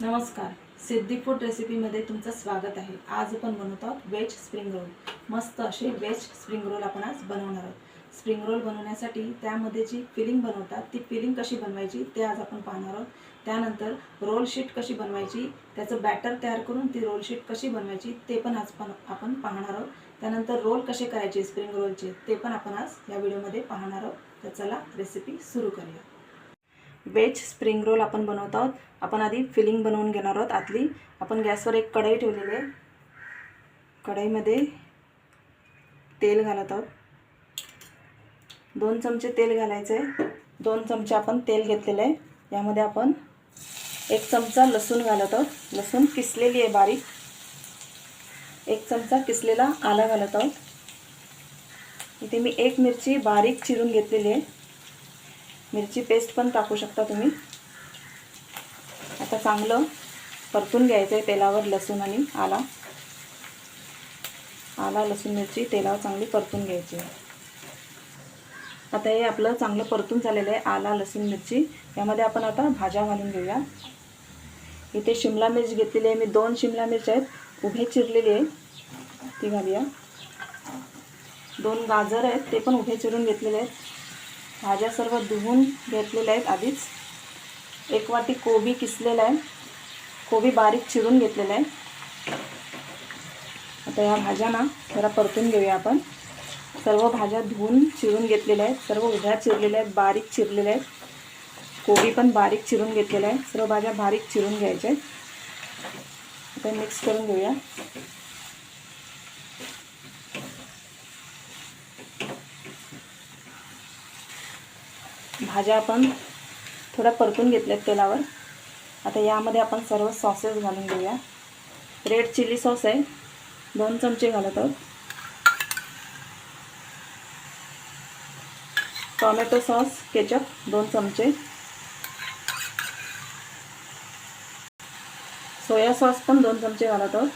नमस्कार. सिद्धी फूड रेसिपीमध्ये तुमचं स्वागत आहे. आज आपण बनवत आहोत वेज स्प्रिंग रोल मस्त असे वेज स्प्रिंग रोल आपण आज बनवणार आहोत. स्प्रिंग रोल बनवण्यासाठी त्यामध्ये जी फिलिंग बनवतात ती फिलिंग कशी बनवायची ते आज आपण पाहणार आहोत. त्यानंतर रोल शीट कशी बनवायची त्याचं बॅटर तयार करून ती रोल शीट कशी बनवायची ते पण आज पण आपण पाहणार आहोत. त्यानंतर रोल कसे करायचे स्प्रिंग रोलचे ते पण आपण आज या व्हिडिओमध्ये पाहणार आहोत. तर चला रेसिपी सुरू करूया. वेज स्प्रिंग रोल आपण बनवत आहोत. आपण आधी फिलिंग बनवून घेणार आहोत आतली. आपण गॅसवर एक कढई ठेवलेली आहे. कढईमध्ये तेल घालत आहोत. दोन चमचे तेल घालायचं आहे. दोन चमचे आपण तेल घेतलेलं आहे. यामध्ये आपण एक चमचा लसूण घालत आहोत. लसूण किसलेली आहे बारीक. एक चमचा किसलेला आला घालत आहोत. इथे मी एक मिरची बारीक चिरून घेतलेली आहे. मिरची पेस्ट पण टाकू शकता तुम्ही. आता चांगलं परतून घ्यायचं आहे तेलावर लसूण आणि आला. आला लसूण मिरची तेलावर चांगली परतून घ्यायची. आहे आता हे आपलं चांगलं परतून झालेलं आहे आला लसूण मिरची. यामध्ये आपण आता भाज्या घालून घेऊया. इथे शिमला मिरच घेतलेली आहे मी. दोन शिमला मिरची आहेत. उभे चिरलेली आहे. ती घालूया. दोन गाजर आहेत ते पण उभे चिरून घेतलेले आहेत. भाज्या सर्व धुवून घेतलेल्या आहेत आधीच. एक वाटी कोबी किसलेला आहे. कोबी बारीक चिरून घेतलेला आहे. आता या भाज्या ना जरा परतून घेऊया आपण. सर्व भाज्या धुवून चिरून घेतलेल्या आहेत. सर्व उभ्या चिरलेल्या आहेत बारीक चिरलेल्या आहेत. कोबी पण बारीक चिरून घेतलेला आहे. सर्व भाज्या बारीक चिरून घ्यायच्या आहेत. आता मिक्स करून घेऊया. भाज्या आपण थोड्या परतून घेतल्यात तेलावर. आता यामध्ये आपण सर्व सॉसेस घालून घेऊया. रेड चिली सॉस आहे. दोन चमचे घालत आहोत. टॉमॅटो सॉस केचप दोन चमचे. सोया सॉस पण दोन चमचे घालत आहोत.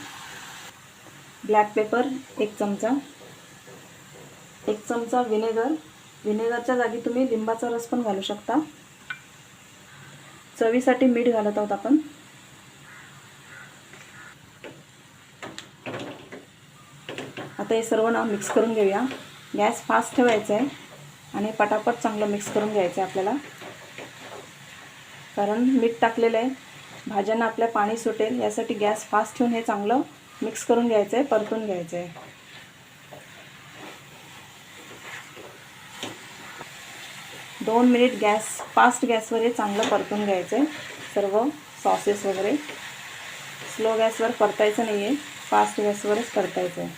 ब्लॅक पेपर एक चमचा. एक चमचा विनेगर व्हिनेगरच्या जागी तुम्ही लिंबाचा रस पण घालू शकता. चवीसाठी मीठ घालत आहोत आपण. आता हे सर्व ना मिक्स करून घेऊया. गॅस फास्ट ठेवायचा आहे आणि पटापट चांगलं मिक्स करून घ्यायचं आहे आपल्याला. कारण मीठ टाकलेलं आहे. भाज्यांना आपल्या पाणी सुटेल यासाठी गॅस फास्ट ठेवून हे चांगलं मिक्स करून घ्यायचं आहे परतून घ्यायचं आहे. दोन मिनिट गॅस फास्ट गॅसवर हे चांगलं परतून घ्यायचं आहे. सर्व सॉसेस वगैरे. स्लो गॅसवर परतायचं नाही आहे फास्ट गॅसवरच परतायचं आहे.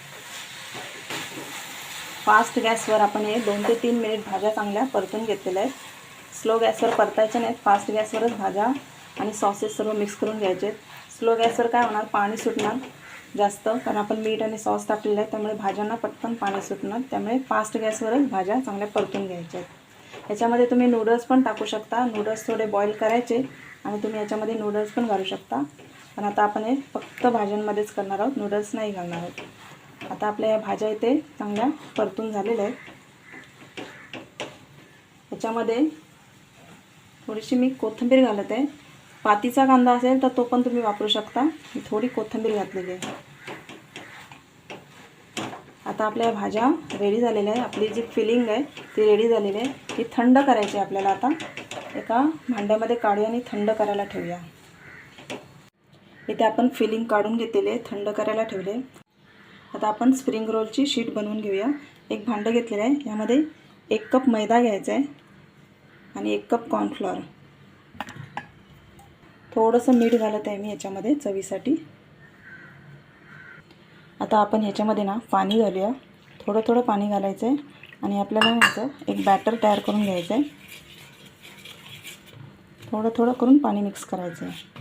फास्ट गॅसवर आपण हे दोन ते तीन मिनिट भाज्या चांगल्या परतून घेतलेल्या आहेत. स्लो गॅसवर परतायच्या नाहीत. फास्ट गॅसवरच भाज्या आणि सॉसेस सर्व मिक्स करून घ्यायचे आहेत. स्लो गॅसवर काय होणार? पाणी सुटणार जास्त. कारण आपण मीठ आणि सॉस टाकलेलं आहे. त्यामुळे भाज्यांना पटकन पाणी सुटणार. त्यामुळे फास्ट गॅसवरच भाज्या चांगल्या परतून घ्यायच्या आहेत. याच्यामध्ये तुम्ही नूडल्स पण टाकू शकता. नूडल्स थोडे बॉईल करायचे आणि तुम्ही याच्यामध्ये नूडल्स पण घालू शकता. पण आता आपण हे फक्त भाज्यांमध्येच करणार आहोत. नूडल्स नाही घालणार आहोत. आता आपल्या या भाज्या इथे चांगल्या परतून झालेल्या आहेत. याच्यामध्ये थोडीशी मी कोथिंबीर घालत. आहे पातीचा कांदा असेल तर तो पण तुम्ही वापरू शकता. मी थोडी कोथिंबीर घातलेली आहे. आता आपल्या भाज्या रेडी झालेल्या आहे. आपली जी फिलिंग आहे ती रेडी झालेली आहे. ती थंड करायची आहे आपल्याला आता. एका भांड्यामध्ये काढूया आणि थंड करायला ठेवूया. इथे आपण फिलिंग काढून घेतलेले थंड करायला ठेवले आता आपण स्प्रिंग रोलची शीट बनवून घेऊया. एक भांडं घेतलेलं आहे. यामध्ये एक कप मैदा घ्यायचा आहे आणि एक कप कॉर्नफ्लॉर थोडंसं मीठ घालत आहे मी याच्यामध्ये चवीसाठी. आता आपण ह्याच्यामध्ये ना पाणी घालूया. थोडं थोडं पाणी घालायचं आहे आणि आपल्याला ह्याचं एक बॅटर तयार करून घ्यायचं आहे थोडं थोडं करून पाणी मिक्स करायचं आहे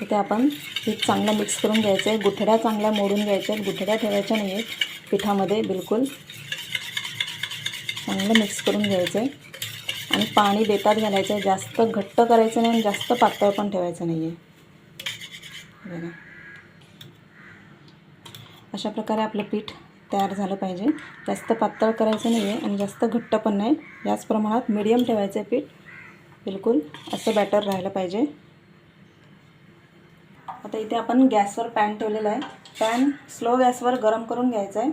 तिथे आपण पीठ चांगलं मिक्स करून घ्यायचं आहे गुठड्या चांगल्या मोडून घ्यायच्या आहेत गुठड्या ठेवायच्या नाही आहेत पिठामध्ये बिलकुल चांगलं मिक्स करून घ्यायचं आहे आणि पाणी देतात घालायचं आहे जास्त घट्ट करायचं नाही आणि जास्त पातळ पण ठेवायचं नाही आहे बघा. अशा प्रकारे आपलं पीठ तयार झालं पाहिजे. जास्त पातळ करायचं नाही आहे आणि जास्त घट्ट पण नाही. याच प्रमाणात मीडियम ठेवायचं आहे पीठ. बिलकुल असं बॅटर राहिलं पाहिजे. आता इथे आपण गॅसवर पॅन ठेवलेला आहे. पॅन स्लो गॅसवर गरम करून घ्यायचं आहे.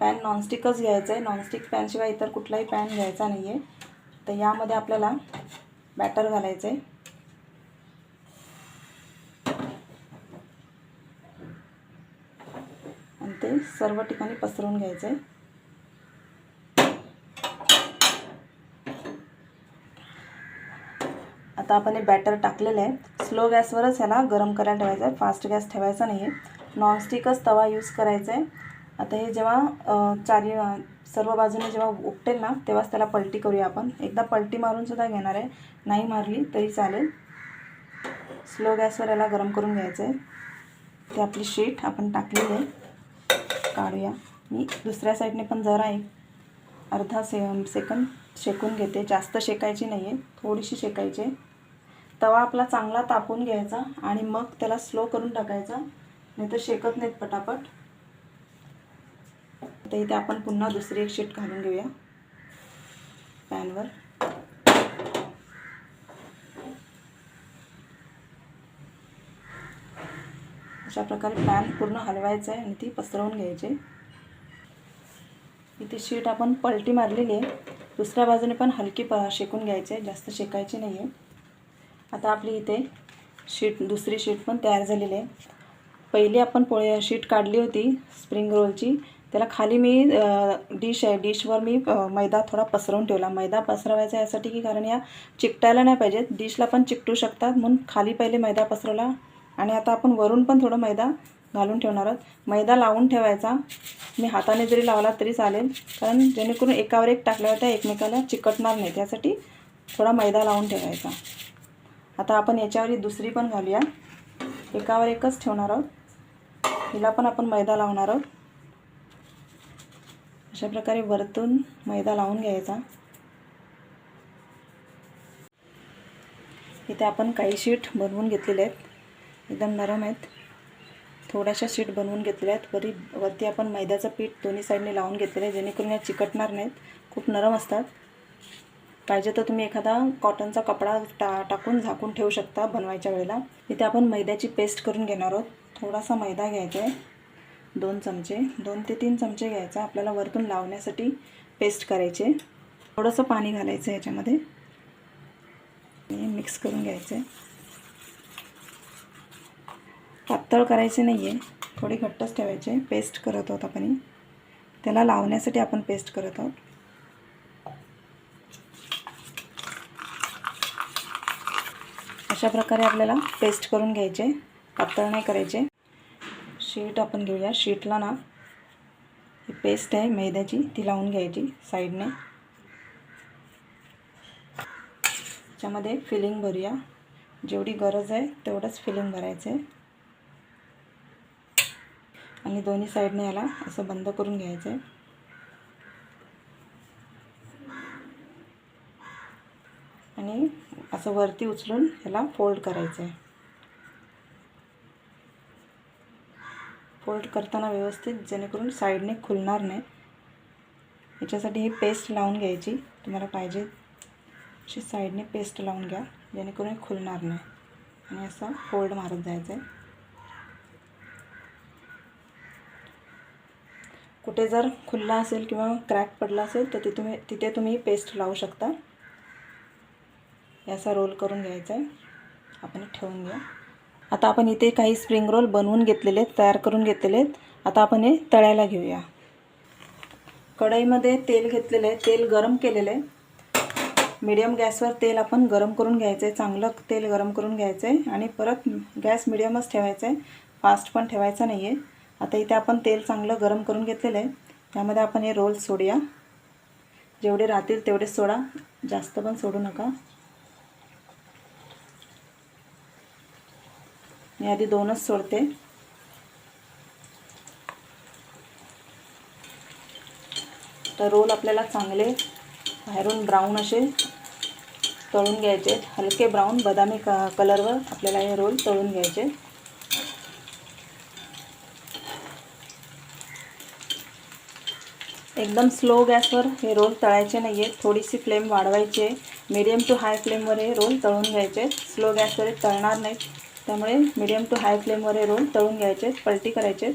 पॅन नॉनस्टिकच घ्यायचं आहे नॉनस्टिक पॅनशिवाय इतर कुठलाही पॅन घ्यायचा नाही आहे तर यामध्ये आपल्याला बॅटर घालायचं आहे आणि ते सर्व ठिकाणी पसरवून घ्यायचं आहे आता आपण हे बॅटर टाकलेलं आहे. स्लो गॅसवरच ह्याला गरम करायला ठेवायचं आहे फास्ट गॅस ठेवायचा नाही आहे नॉनस्टिकच तवा यूज करायचा आहे आता हे जेव्हा चारी सर्व बाजूने जेव्हा उकटेल ना तेव्हाच त्याला पलटी करूया आपण. एकदा पलटी मारूनसुद्धा घेणार आहे. नाही मारली तरी चालेल. स्लो गॅसवर याला गरम करून घ्यायचं आहे ते आपली शीट आपण टाकलेली आहे. काढूया. मी दुसऱ्या साईडने पण जरा एक अर्धा से सेकंद शेकून घेते. जास्त शेकायची नाही आहे थोडीशी शेकायची. आहे तवा आपला चांगला तापून घ्यायचा आणि मग त्याला स्लो करून टाकायचा. नाही तर शेकत नाहीत पटापट. तर इथे आपण पुन्हा दुसरी एक शीट घालून घेऊया. पॅनवर अशा प्रकारे पॅन पूर्ण हलवायचं आहे आणि ती पसरवून घ्यायची इथे शीट आपण पलटी मारलेली आहे. दुसऱ्या बाजूने पण हलकी प शेकून घ्यायची आहे. जास्त शेकायची नाही आहे. आता आपली इथे शीट दुसरी शीट पण तयार झालेली आहे. पहिली आपण पोळे शीट काढली होती स्प्रिंग रोलची त्याला खाली मी डिश आहे. डिशवर मी मैदा थोडा पसरवून ठेवला. मैदा पसरवायचा यासाठी की कारण या चिकटायला नाही पाहिजेत. डिशला पण चिकटू शकतात. म्हणून खाली पहिले मैदा पसरवला. आणि आता आपण वरून पण थोडं मैदा घालून ठेवणार आहोत. मैदा लावून ठेवायचा. मी हाताने जरी लावला तरी चालेल. कारण जेणेकरून एकावर एक टाकल्यावर त्या एकमेकाला चिकटणार नाही त्यासाठी थोडा मैदा लावून ठेवायचा. आता आपण याच्यावर दुसरी पण घालूया. एकावर एकच ठेवणार आहोत. हिला पण आपण मैदा लावणार आहोत. अशा प्रकारे वरतून मैदा लावून घ्यायचा. इथे आपण काही शीट बनवून घेतलेले आहेत. एकदम नरम आहेत. थोड्याशा शीट बनवून घेतल्या आहेत. वरी वरती आपण मैद्याचं पीठ दोन्ही साईडने लावून घेतलेलं आहे. जेणेकरून या चिकटणार नाहीत. खूप नरम असतात. पाहिजे तर तुम्ही एखादा कॉटनचा कपडा टा टाकून झाकून ठेवू शकता बनवायच्या वेळेला. इथे आपण मैद्याची पेस्ट करून घेणार आहोत. थोडासा मैदा घ्यायचा आहे. दोन चमचे दोन ते तीन चमचे घ्यायचा. आपल्याला वरतून लावण्यासाठी पेस्ट करायचे. थोडंसं पाणी घालायचं याच्यामध्ये. मिक्स करून घ्यायचं आहे. पातळ करायचे नाही आहे थोडी घट्टच ठेवायचे. पेस्ट करत आहोत आपण त्याला लावण्यासाठी आपण पेस्ट करत आहोत. अशा प्रकारे आपल्याला पेस्ट करून घ्यायचे. पातळ नाही करायचे. शीट आपण घेऊया. शीटला ना ही पेस्ट आहे मैद्याची ती लावून घ्यायची साईडने. त्याच्यामध्ये फिलिंग भरूया. जेवढी गरज आहे तेवढंच फिलिंग भरायचं आहे आणि दोन्ही साईडने याला असं बंद करून घ्यायचं आहे. आणि असं वरती उचलून ह्याला फोल्ड करायचं आहे. फोल्ड करताना व्यवस्थित जेणेकरून साईडने खुलणार नाही. याच्यासाठी ही पेस्ट लावून घ्यायची. तुम्हाला पाहिजे अशी साईडने पेस्ट लावून घ्या जेणेकरून हे खुलणार नाही. आणि असं फोल्ड मारत जायचं आहे. कुठे जर खुल्ला असेल किंवा क्रॅक पडला असेल तर तिथे तुम्ही तिथे तुम्ही पेस्ट लावू शकता. याचा रोल करून घ्यायचा आहे. आपण ठेवून घ्या आता आपण इथे काही स्प्रिंग रोल बनवून घेतलेले आहेत तयार करून घेतलेले आहेत. आता आपण हे तळायला घेऊया. कढईमध्ये तेल घेतलेलं आहे. तेल गरम केलेलं आहे. मीडियम गॅसवर तेल आपण गरम करून घ्यायचं आहे. चांगलं तेल गरम करून घ्यायचं आहे. आणि परत गॅस मिडियमच ठेवायचा आहे. फास्ट पण ठेवायचा नाही आहे आता इथे आपण तेल चांगलं गरम करून घेतलेलं आहे. त्यामध्ये आपण हे रोल सोडूया. जेवढे राहतील तेवढेच सोडा. जास्त पण सोडू नका. मी आधी दोनच सोडते. तर रोल आपल्याला चांगले बाहेरून ब्राऊन असे तळून घ्यायचे. हलके ब्राऊन बदामी क कलरवर आपल्याला हे रोल तळून घ्यायचे. एकदम स्लो गॅसवर हे रोल तळायचे नाही आहे थोडीशी फ्लेम वाढवायची आहे. मीडियम टू हाय फ्लेमवर हे रोल तळून घ्यायचे स्लो गॅसवर तळणार नाहीत. त्यामुळे मिडियम टू हाय फ्लेमवर हे रोल तळून घ्यायचे पलटी करायचे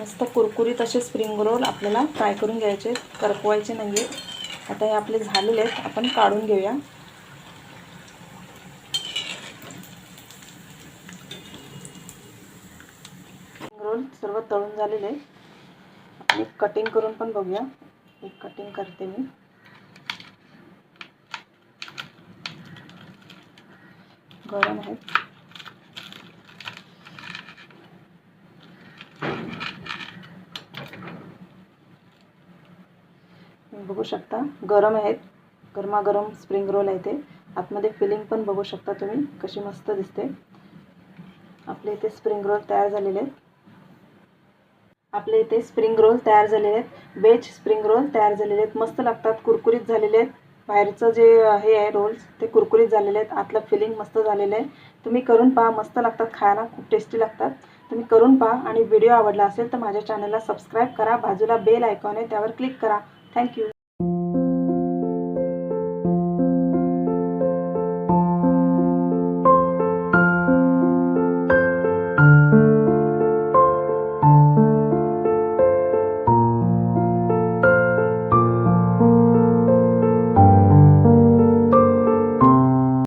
मस्त कुरकुरीत असे स्प्रिंग रोल आपल्याला फ्राय करून घ्यायचे करपवायचे नाही आहेत आता हे आपले झालेले आहेत. आपण काढून घेऊया. रोल सर्व तळून झालेले आहे आणि कटिंग करून पण बघूया. एक कटिंग करते मी. गरम आहेत बघू शकता गरम आहेत. गरमागरम स्प्रिंग रोल आहे ते. आतमध्ये फिलिंग पण बघू शकता तुम्ही कशी मस्त दिसते. आपले इथे स्प्रिंग रोल तयार झालेले आहेत. आपले इथे स्प्रिंग रोल तयार झालेले आहेत. वेज स्प्रिंग रोल तयार झालेले आहेत. मस्त लागतात. कुरकुरीत झालेले आहेत. बाहेरचं जे हे आहे रोल्स ते कुरकुरीत झालेले आहेत. आतलं फिलिंग मस्त झालेलं आहे. तुम्ही करून पहा. मस्त लागतात खायला. खूप टेस्टी लागतात. तुम्ही करून पहा. आणि व्हिडिओ आवडला असेल तर माझ्या चॅनलला सबस्क्राईब करा. बाजूला बेल आयकॉन आहे. त्यावर क्लिक करा. थँक्यू